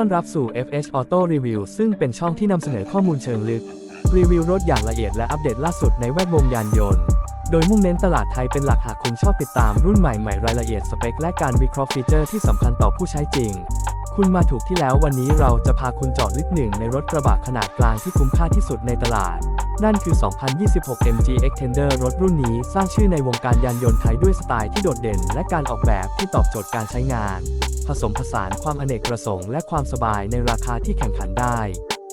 ต้อนรับสู่ FH Auto Review ซึ่งเป็นช่องที่นำเสนอข้อมูลเชิงลึก รีวิวรถอย่างละเอียดและอัปเดตล่าสุดในแวดวงยานยนต์ โดยมุ่งเน้นตลาดไทยเป็นหลักหากคุณชอบติดตามรุ่นใหม่ๆรายละเอียดสเปค และการวิเคราะห์ฟีเจอร์ที่สำคัญต่อผู้ใช้จริง คุณมาถูกที่แล้ววันนี้เราจะพาคุณเจาะลึกหนึ่งในรถกระบะขนาดกลางที่คุ้มค่าที่สุดในตลาด นั่นคือ 2026 MG Extender รถรุ่นนี้สร้างชื่อในวงการยานยนต์ไทยด้วยสไตล์ที่โดดเด่น และการออกแบบที่ตอบโจทย์การใช้งาน ผสมผสานความอเนกประสงค์และความสบายในราคาที่แข่งขันได้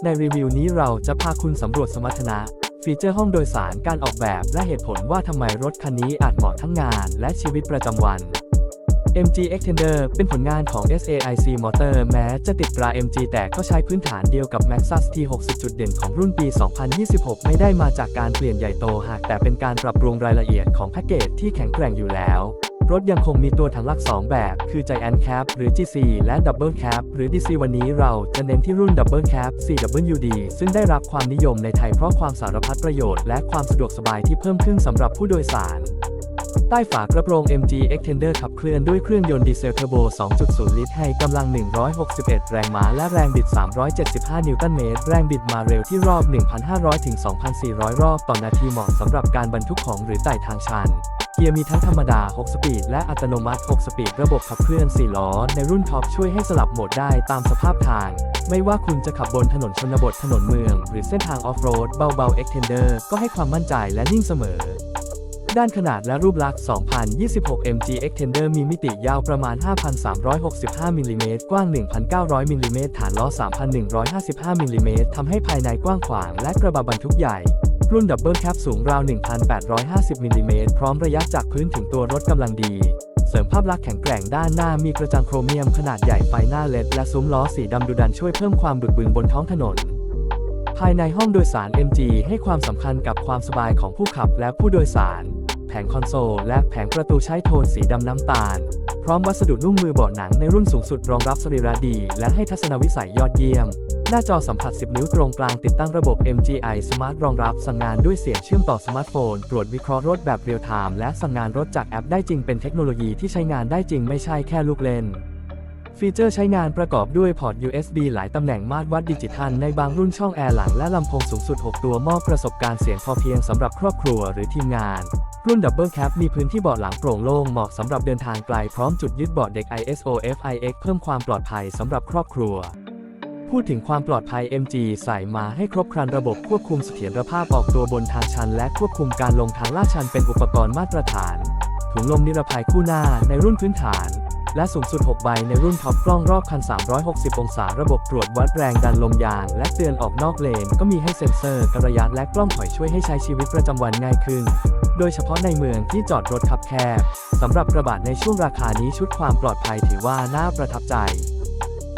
ในรีวิวนี้เราจะพาคุณสำรวจสมรรถนะ ฟีเจอร์ห้องโดยสารการออกแบบและเหตุผลว่าทำไมรถคันนี้อาจเหมาะทั้งงานและชีวิตประจำวัน MG Extender เป็นผลงานของ SAIC Motor แม้จะติดตรา MG แต่ก็ใช้พื้นฐานเดียวกับ Maxus T60 จุดเด่นของรุ่นปี 2026 ไม่ได้มาจากการเปลี่ยนใหญ่โตหากแต่เป็นการปรับปรุงรายละเอียดของแพ็กเกจที่แข็งแกร่งอยู่แล้ว รถยังคงมีตัวถังหลัก 2 แบบ คือ Giant Cab หรือ GC และ Double Cab หรือ DC วันนี้เราจะเน้นที่รุ่น Double Cab CWD ซึ่งได้รับความนิยมในไทยเพราะความสารพัดประโยชน์และความสะดวกสบายที่เพิ่มขึ้นสำหรับผู้โดยสารใต้ฝากระโปรง MG Extender ขับเคลื่อนด้วยเครื่องยนต์ดีเซลเทอร์โบ 2.0 ลิตร ให้กำลัง 161 แรงม้า และแรงบิด 375 นิวตันเมตร แรงบิดมาเร็วที่รอบ 1,500 ถึง 2,400 รอบต่อนาทีเหมาะสำหรับการบรรทุกของหรือไต่ทางชัน เกียร์มีทั้งธรรมดา 6 สปีด และอัตโนมัติ 6 สปีด ระบบขับเคลื่อน 4 ล้อ ในรุ่นท็อปช่วยให้สลับโหมดได้ตามสภาพทาง ไม่ว่าคุณจะขับบนถนนชนบทถนนเมือง หรือเส้นทางออฟโรด เบาๆ Extender ก็ให้ความมั่นใจและนิ่งเสมอ ด้านขนาดและรูปลักษณ์ 2026 MG Extender มีมิติยาวประมาณ 5,365มิลลิเมตรกว้าง 1,900มิลลิเมตรฐานล้อ 3,155มิลลิเมตรทำให้ภายในกว้างขวางและกระบะบรรทุกใหญ่ รุ่นดับเบิลแคปสูงราว 1,850 มิลลิเมตรพร้อมระยะจากพื้นถึงตัวรถกำลังดี เสริมภาพลักษณ์แข็งแกร่งด้านหน้ามีกระจังโครเมียมขนาดใหญ่ไฟหน้าเลดและซุ้มล้อสีดำดุดันช่วยเพิ่มความบึกบึนบนท้องถนน ภายในห้องโดยสาร MG ให้ความสำคัญกับความสบายของผู้ขับและผู้โดยสาร แผงคอนโซลและแผงประตูใช้โทนสีดำน้ำตาล พร้อมวัสดุนุ่มมือเบาะหนังในรุ่นสูงสุดรองรับสรีระดี และให้ทัศนวิสัยยอดเยี่ยม หน้าจอสัมผัส 10 นิ้วตรงกลางติดตั้งระบบ MGI Smart รองรับสั่งงานด้วยเสียงเชื่อมต่อสมาร์ทโฟน ตรวจวิเคราะห์รถแบบเรียลไทม์และสั่งงานรถจากแอปได้จริงเป็นเทคโนโลยีที่ใช้งานได้จริงไม่ใช่แค่ลูกเล่น ฟีเจอร์ใช้งานประกอบด้วยพอร์ต USB หลายตำแหน่งมาตรวัดดิจิทัลในบางรุ่นช่องแอร์หลังและลำโพงสูงสุด 6 ตัวมอบประสบการณ์เสียงพอเพียงสำหรับครอบครัวหรือทีมงานรุ่นดับเบิลแคปมีพื้นที่เบาะหลังโปร่งโล่งเหมาะสำหรับเดินทางไกลพร้อมจุดยึดเบาะเด็ก ISO FIX เพิ่มความปลอดภัยสำหรับครอบครัว พูดถึงความปลอดภัย MG ใส่มาให้ครบครันระบบควบคุมเสถียรภาพออกตัวบนทางชัน และควบคุมการลงทางลาดชันเป็นอุปกรณ์มาตรฐาน ถุงลมนิรภัยคู่หน้าในรุ่นพื้นฐาน และสูงสุด 6 ใบในรุ่นท็อปกล้องรอบคัน 360 องศา ระบบตรวจวัดแรงดันลมยาง และเตือนออกนอกเลน ก็มีให้เซ็นเซอร์กระยะและกล้องถอยช่วยให้ใช้ชีวิตประจำวันง่ายขึ้น โดยเฉพาะในเมืองที่จอดรถคับแคบสำหรับกระบะในช่วงราคานี้ชุดความปลอดภัยถือว่าน่าประทับใจ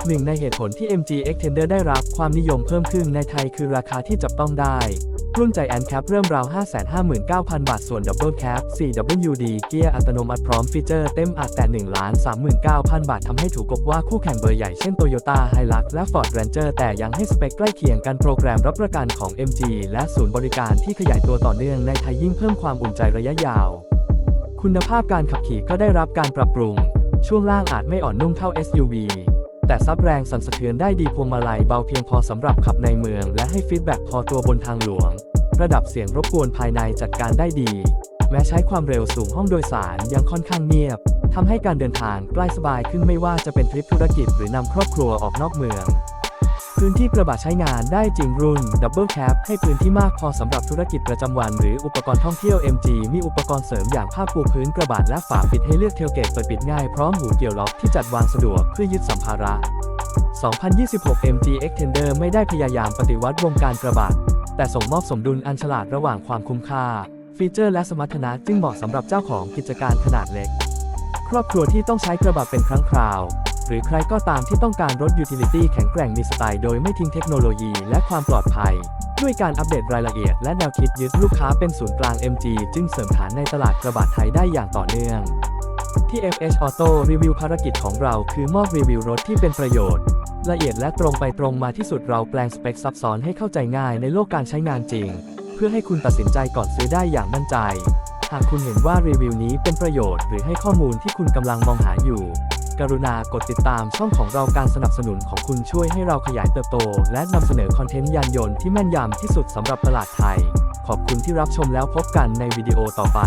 หนึ่งในเหตุผลที่ MG Extender ได้รับความนิยมเพิ่มขึ้นในไทยคือราคาที่จับต้องได้รุ่น Giant Cap เริ่มราว 559,000 บาท ส่วน Double Cap 4WD เกียร์อัตโนมัติพร้อมฟีเจอร์เต็มอัดแต่ 1,39,000 บาททำให้ถูกกบว่าคู่แข่งเบอร์ใหญ่เช่น Toyota Hilux และ Ford Ranger แต่ยังให้สเปคใกล้เคียงกันโปรแกรมรับประกันของ MG และศูนย์บริการที่ขยายตัวต่อเนื่องในไทยยิ่งเพิ่มความอุ่นใจระยะยาว คุณภาพการขับขี่ก็ได้รับการปรับปรุง ช่วงล่างอาจไม่อ่อนนุ่มเท่า SUV แต่ซับแรงสั่นสะเทือนได้ดีพวงมาลัยเบาเพียงพอสำหรับขับในเมือง และให้ฟีดแบ็กพอตัวบนทางหลวง ระดับเสียงรบกวนภายในจัดการได้ดี แม้ใช้ความเร็วสูงห้องโดยสารยังค่อนข้างเงียบทำให้การเดินทางใกล้สบายขึ้นไม่ว่าจะเป็นทริปธุรกิจหรือนำครอบครัวออกนอกเมือง พื้นที่กระบะใช้งานได้จริงรุ่น Double Cap ให้พื้นที่มากพอสำหรับธุรกิจประจำวัน หรืออุปกรณ์ท่องเที่ยว MG มีอุปกรณ์เสริมอย่างผ้าปูพื้นกระบะและฝาปิดให้เลือกเทลเกตเปิดปิดง่ายพร้อมหูเกี่ยวล็อกที่จัดวางสะดวกเพื่อยึดสัมภาระ 2026 MG Extender ไม่ได้พยายามปฏิวัติวงการกระบะ แต่ส่งมอบสมดุลอันฉลาดระหว่างความคุ้มค่า ฟีเจอร์และสมรรถนะจึงเหมาะสำหรับเจ้าของกิจการขนาดเล็ก ครอบครัวที่ต้องใช้กระบะเป็นครั้งคราว หรือใครก็ตามที่ต้องการรถยูทิลิตี้แข็งแกร่งมีสไตล์โดยไม่ทิ้งเทคโนโลยีและความปลอดภัย ด้วยการอัปเดตรายละเอียดและแนวคิดยึดลูกค้าเป็นศูนย์กลาง MG จึงเสริมฐานในตลาดกระบะไทยได้อย่างต่อเนื่องที่ FH Auto รีวิวภารกิจของเราคือมอบรีวิวรถที่เป็นประโยชน์ ละเอียดและตรงไปตรงมาที่สุดเราแปลงสเปคซับซ้อนให้เข้าใจง่ายในโลกการใช้งานจริง เพื่อให้คุณตัดสินใจก่อนซื้อได้อย่างมั่นใจ หากคุณเห็นว่ารีวิวนี้เป็นประโยชน์ หรือให้ข้อมูลที่คุณกำลังมองหาอยู่ กรุณากดติดตามช่องของเราการสนับสนุนของคุณช่วยให้เราขยายเติบโต และนำเสนอคอนเทนต์ยานยนต์ที่แม่นยำที่สุดสำหรับตลาดไทย ขอบคุณที่รับชมแล้วพบกันในวิดีโอต่อไป